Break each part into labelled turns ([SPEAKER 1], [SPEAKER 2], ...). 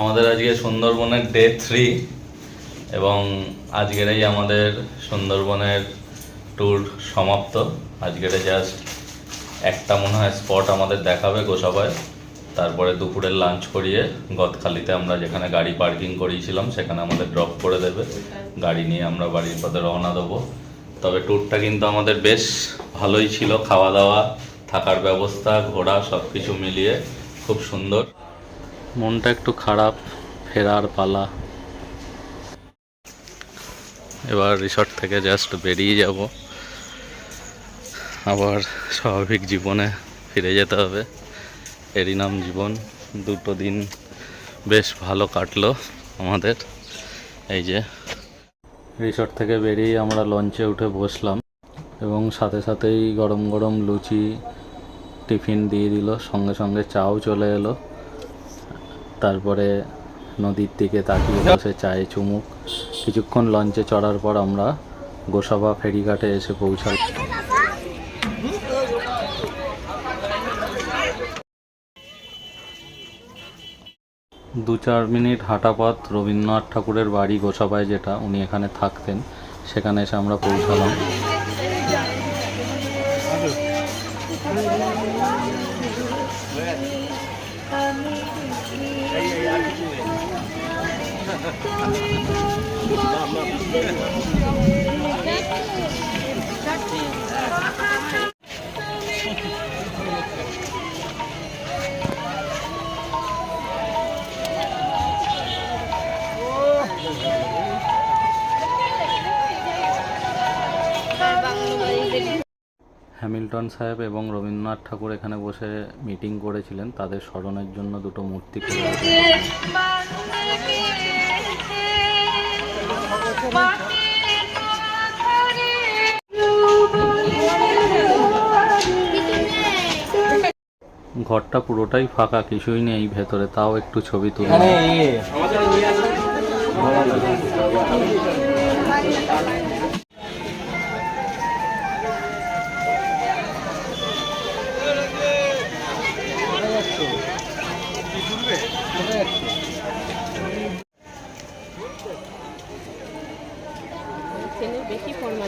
[SPEAKER 1] আমাদের আজকে সুন্দরবনের ডে থ্রি এবং আজকের আমাদের সুন্দরবনের ট্যুর সমাপ্ত। আজকের জাস্ট একটা মনে হয় স্পট আমাদের দেখাবে গোসাবায়। তারপরে দুপুরের লাঞ্চ করিয়ে গদখালিতে আমরা যেখানে গাড়ি পার্কিং করিয়েছিলাম, সেখানে আমাদের ড্রপ করে দেবে। গাড়ি নিয়ে আমরা বাড়ির পথে রওনা দেবো। তবে ট্যুরটা কিন্তু আমাদের বেশ ভালোই ছিল। খাওয়া দাওয়া, থাকার ব্যবস্থা, ঘোরা সব কিছু মিলিয়ে খুব সুন্দর। মনটা একটু খারাপ, ফেরার পালা। এবার রিসর্ট থেকে জাস্ট বেরিয়ে যাব। আবার স্বাভাবিক জীবনে ফিরে যেতে হবে। এরই নাম জীবন। দুটো দিন বেশ ভালো কাটলো আমাদের। এই যে রিসর্ট থেকে বেরিয়ে আমরা লঞ্চে উঠে বসলাম এবং সাথে সাথেই গরম গরম লুচি, টিফিন দিয়ে দিল। সঙ্গে সঙ্গে চাও চলে এলো। তারপরে নদীর দিকে তাকিয়ে বসে চায়ে চুমুক। কিছুক্ষণ লঞ্চে চড়ার পর আমরা গোসাবা ফেরিঘাটে এসে পৌঁছাল দু চার মিনিট হাঁটা পথ রবীন্দ্রনাথ ঠাকুরের বাড়ি গোসাবায় যেটা উনি এখানে থাকতেন সেখানে এসে আমরা পৌঁছালাম। হ্যামিল্টন সাহেব এবং রবীন্দ্রনাথ ঠাকুর এখানে বসে মিটিং করেছিলেন তাদের স্মরণের জন্য দুটো মূর্তি। ঘরটা পুরোটাই ফাঁকা কিছুই নেই ভেতরে তাও একটু ছবি তুলে।
[SPEAKER 2] এখানে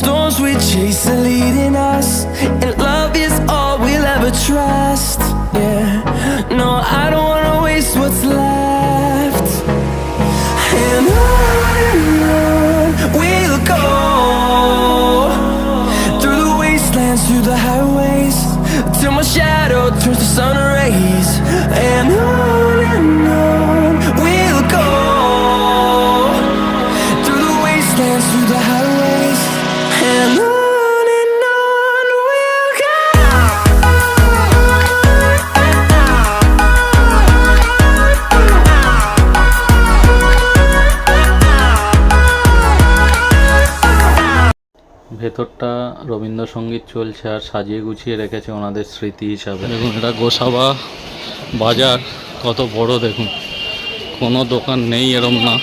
[SPEAKER 3] Storms we chase are leading us, and
[SPEAKER 1] ভেতরটা রবীন্দ্রসঙ্গীত চলছে আর সাজিয়ে গুছিয়ে রেখেছে ওনাদের স্মৃতি হিসাবে। দেখুন এটা গোসাবা বাজার কত বড় দেখুন। কোনো দোকান নেই এরম না।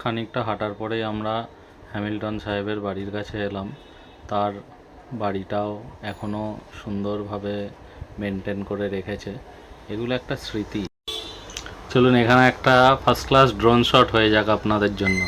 [SPEAKER 1] খানিকটা হাঁটার পরেই আমরা হ্যামিল্টন সাহেবের বাড়ির কাছে এলাম। তার বাড়িটাও এখনও সুন্দরভাবে মেনটেন করে রেখেছে। এগুলো একটা স্মৃতি। চলুন এখানে একটা ফার্স্ট ক্লাস ড্রোন শট হয়ে যাক আপনাদের জন্য।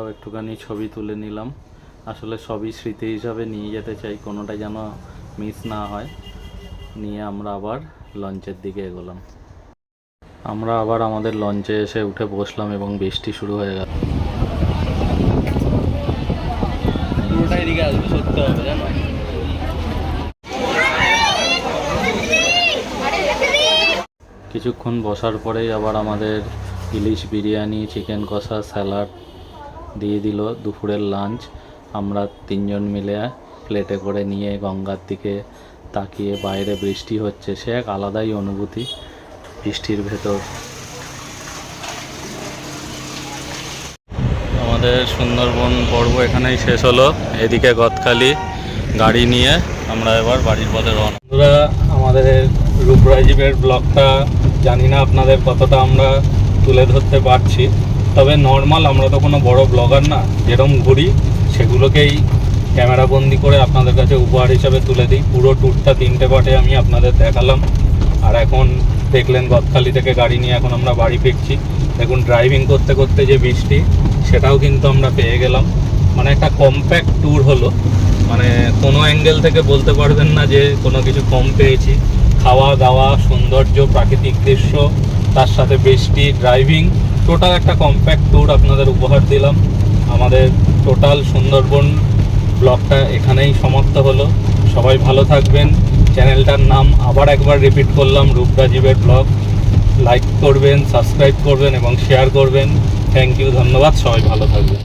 [SPEAKER 1] আমরা একটুখানি ছবি তুলে নিলাম। আসলে সবই স্মৃতি হিসাবে নিয়ে যেতে চাই কোনোটা যেন
[SPEAKER 4] মিস না হয়। নিয়ে আমরা আবার লঞ্চের দিকে এগোলাম। আমরা আবার আমাদের লঞ্চে এসে উঠে বসলাম এবং বৃষ্টি শুরু হয়ে গেল। কিছুক্ষণ বসার পরেই আবার আমাদের ইলিশ বিরিয়ানি চিকেন কষা স্যালাড দিয়ে দিল দুপুরের লাঞ্চ আমরা তিনজন মিলে প্লেটে করে নিয়ে গঙ্গার দিকে তাকিয়ে, বাইরে বৃষ্টি হচ্ছে, সে এক আলাদাই অনুভূতি, বৃষ্টির ভেতর। আমাদের সুন্দরবন পর্ব এখানেই শেষ হলো। এদিকে গতকালি গাড়ি নিয়ে আমরা এবার বাড়ির পথে রওনা। বন্ধুরা, আমাদের রূপরাজীবের ব্লগটা জানি না আপনাদের কতটা আমরা তুলে ধরতে পারছি। তবে নর্মাল আমরা তো কোনো বড় ব্লগার না যেরকম ঘুরি, সেগুলোকেই ক্যামেরা বন্দি করে আপনাদের কাছে উপহার হিসাবে তুলে দিই। পুরো ট্যুরটা তিনটে পার্টে আমি আপনাদের দেখালাম। আর এখন দেখলেন গদখালি থেকে গাড়ি নিয়ে এখন আমরা বাড়ি ফিরছি। দেখুন ড্রাইভিং করতে করতে যে বৃষ্টি, সেটাও কিন্তু আমরা পেয়ে গেলাম। মানে একটা কম্প্যাক্ট ট্যুর হলো। মানে কোনো অ্যাঙ্গেল থেকে বলতে পারবেন না যে কোনো কিছু কম পেয়েছি। খাওয়া দাওয়া, সৌন্দর্য, প্রাকৃতিক দৃশ্য, তার সাথে বৃষ্টি ড্রাইভিং টোটাল একটা কম্প্যাক্ট ট্যুর আপনাদের উপহার দিলাম। আমাদের টোটাল সুন্দরবন ব্লগটা এখানেই সমাপ্ত হলো। সবাই ভালো থাকবেন। চ্যানেলটার নাম আবার একবার রিপিট করলাম, রূপরাজীবের ব্লগ লাইক করবেন সাবস্ক্রাইব করবেন এবং শেয়ার করবেন। থ্যাংক ইউ ধন্যবাদ, সবাই ভালো থাকবেন।